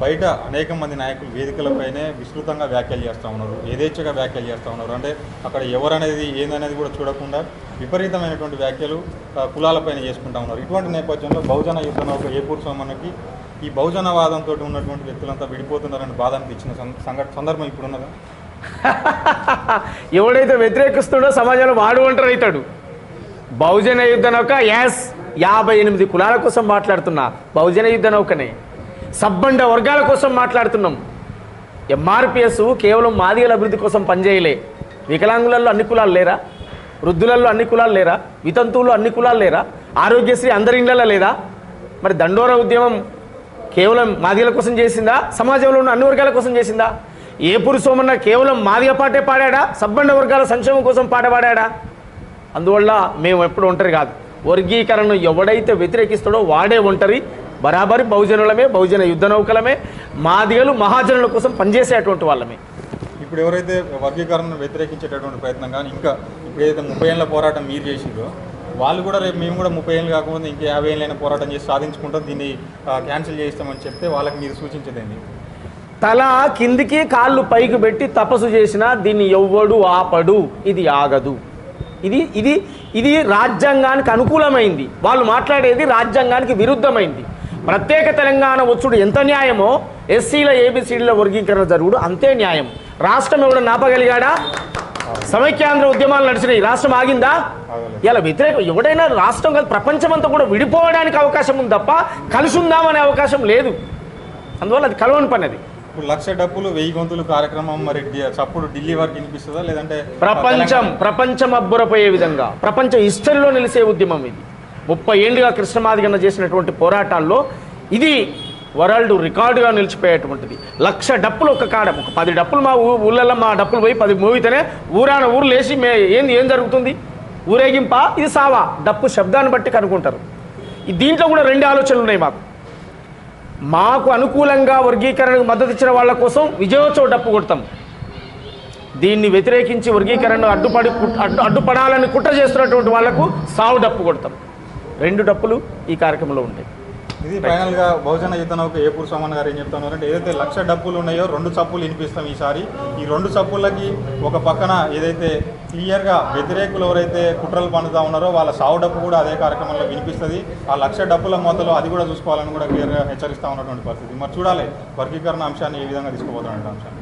బయట అనేక మంది నాయకులు వేదికలపైనే విస్తృతంగా వ్యాఖ్యలు చేస్తూ ఉన్నారు. యథేచ్ఛగా వ్యాఖ్యలు చేస్తూ ఉన్నారు. అంటే అక్కడ ఎవరనేది ఏందనేది కూడా చూడకుండా విపరీతమైనటువంటి వ్యాఖ్యలు కులాలపైన చేసుకుంటా ఉన్నారు. ఇటువంటి నేపథ్యంలో బహుజన యుద్ధం ఒక ఏపూర్ సోమన్నకి ఈ బహుజనవాదంతో ఉన్నటువంటి వ్యక్తులంతా విడిపోతున్నారని బాధ అనిపించిన సం- సందర్భం ఇప్పుడు ఉన్నదా ఎవడైతే వ్యతిరేకిస్తుండో సమాజంలో వాడు ఒంటరి అవుతాడు. బహుజన యుద్ధ నౌక యాస్ యాభై ఎనిమిది కులాల కోసం మాట్లాడుతున్నా బహుజన యుద్ధ నౌకనే. సబ్బండ వర్గాల కోసం మాట్లాడుతున్నాం. ఎంఆర్పిఎస్ కేవలం మాదిగల అభివృద్ధి కోసం పనిచేయలే. వికలాంగులలో అన్ని కులాలు లేరా? వృద్ధులలో అన్ని కులాలు లేరా? వితంతువులు అన్ని కులాలు లేరా? ఆరోగ్యశ్రీ అందరి ఇళ్ళలో లేదా? మరి దండోర ఉద్యమం కేవలం మాదిగల కోసం చేసిందా? సమాజంలో ఉన్న అన్ని వర్గాల కోసం చేసిందా? ఏ పురుషోమన్న కేవలం మాదిగ పాటే పాడాడా? సబ్బండ వర్గాల సంక్షేమం కోసం పాట పాడాడా? అందువల్ల మేము ఎప్పుడు ఒంటరి కాదు. వర్గీకరణను ఎవడైతే వ్యతిరేకిస్తాడో వాడే ఒంటరి. బరాబరి బహుజనులమే బహుజన యుద్ధ నౌకలమే మాదిగలు మహాజనుల కోసం పనిచేసేటువంటి వాళ్ళమే. ఇప్పుడు ఎవరైతే వర్గీకరణను వ్యతిరేకించేటటువంటి ప్రయత్నం కానీ ఇంకా ఇప్పుడు ఏదైతే ముప్పై ఏళ్ళ పోరాటం మీరు చేసిందో వాళ్ళు కూడా రేపు మేము కూడా ముప్పై ఏళ్ళు కాకుండా ఇంకా యాభై ఏళ్ళైన పోరాటం చేసి సాధించుకుంటాం దీన్ని క్యాన్సిల్ చేస్తామని చెప్తే వాళ్ళకి మీరు సూచించేదేంది తల కిందికి కాళ్ళు పైకి పెట్టి తపస్సు చేసినా దీన్ని ఎవ్వడు ఆపడు ఇది ఆగదు. ఇది ఇది ఇది రాజ్యాంగానికి అనుకూలమైంది. వాళ్ళు మాట్లాడేది రాజ్యాంగానికి విరుద్ధమైంది. ప్రత్యేక తెలంగాణ వచ్చుడు ఎంత న్యాయమో ఎస్సీల ఏబిసిడీల వర్గీకరణ జరుగుడు అంతే న్యాయం. రాష్ట్రం ఎవడ నాపగలిగాడా సమైక్యాంధ్ర ఉద్యమాలు నడిచినాయి. రాష్ట్రం ఆగిందా. ఇలా వ్యతిరేకం ఎవడైనా రాష్ట్రం కాదు ప్రపంచమంతా కూడా విడిపోవడానికి అవకాశం ఉంది తప్ప కలిసి ఉందామనే అవకాశం లేదు. అందువల్ల అది కలవని పని అది ఇప్పుడు లక్ష డబ్బులు వెయ్యి గొంతులు కార్యక్రమం మరి చప్పుడు ఢిల్లీ వరకు వినిపిస్తుందా? లేదంటే ప్రపంచం ప్రపంచం అబ్బురపోయే విధంగా ప్రపంచ హిస్టరీలో నిలిసే ఉద్యమం ఇది. ముప్పై ఏళ్ళుగా కృష్ణమాదిగన్న చేసినటువంటి పోరాటాల్లో ఇది వరల్డ్ రికార్డుగా నిలిచిపోయేటువంటిది. లక్ష డప్పులు ఒక కాడ ఒక పది డప్పులు మా ఊ ఊళ్ళల్లో మా డప్పులు పోయి పది మోగితేనే ఊరాన ఊరు లేచి మే ఏంది ఏం జరుగుతుంది? ఊరేగింప? ఇది సావా. డప్పు శబ్దాన్ని బట్టి కనుక్కుంటారు దీంట్లో కూడా రెండు ఆలోచనలు ఉన్నాయి మాకు. మాకు అనుకూలంగా వర్గీకరణకు మద్దతు ఇచ్చిన వాళ్ళ కోసం విజయోత్సవ డప్పు కొడతాం. దీన్ని వ్యతిరేకించి వర్గీకరణను అడ్డుపడి అడ్డు అడ్డుపడాలని కుట్ర చేస్తున్నటువంటి వాళ్ళకు సావు డప్పు కొడతాం. రెండు డప్పులు ఈ కార్యక్రమంలో ఉంటాయి. ఇది ఫైనల్గా బహుజన యుద్ధ ఏపూర్ సోమన్ గారు ఏం చెప్తున్నారు అంటే ఏదైతే లక్ష డబ్బులు ఉన్నాయో రెండు చప్పులు వినిపిస్తాం ఈసారి. ఈ రెండు చప్పులకి ఒక పక్కన ఏదైతే క్లియర్గా వ్యతిరేకులు ఎవరైతే కుట్రలు పండుతా ఉన్నారో వాళ్ళ సావు డప్పు కూడా అదే కార్యక్రమంలో వినిపిస్తుంది. ఆ లక్ష డబ్బుల మొదలు అది కూడా చూసుకోవాలని కూడా క్లియర్గా హెచ్చరిస్తా ఉన్నటువంటి పరిస్థితి. మరి చూడాలి వర్గీకరణ అంశాన్ని ఏ విధంగా తీసుకుపోతారంటే అంశాన్ని.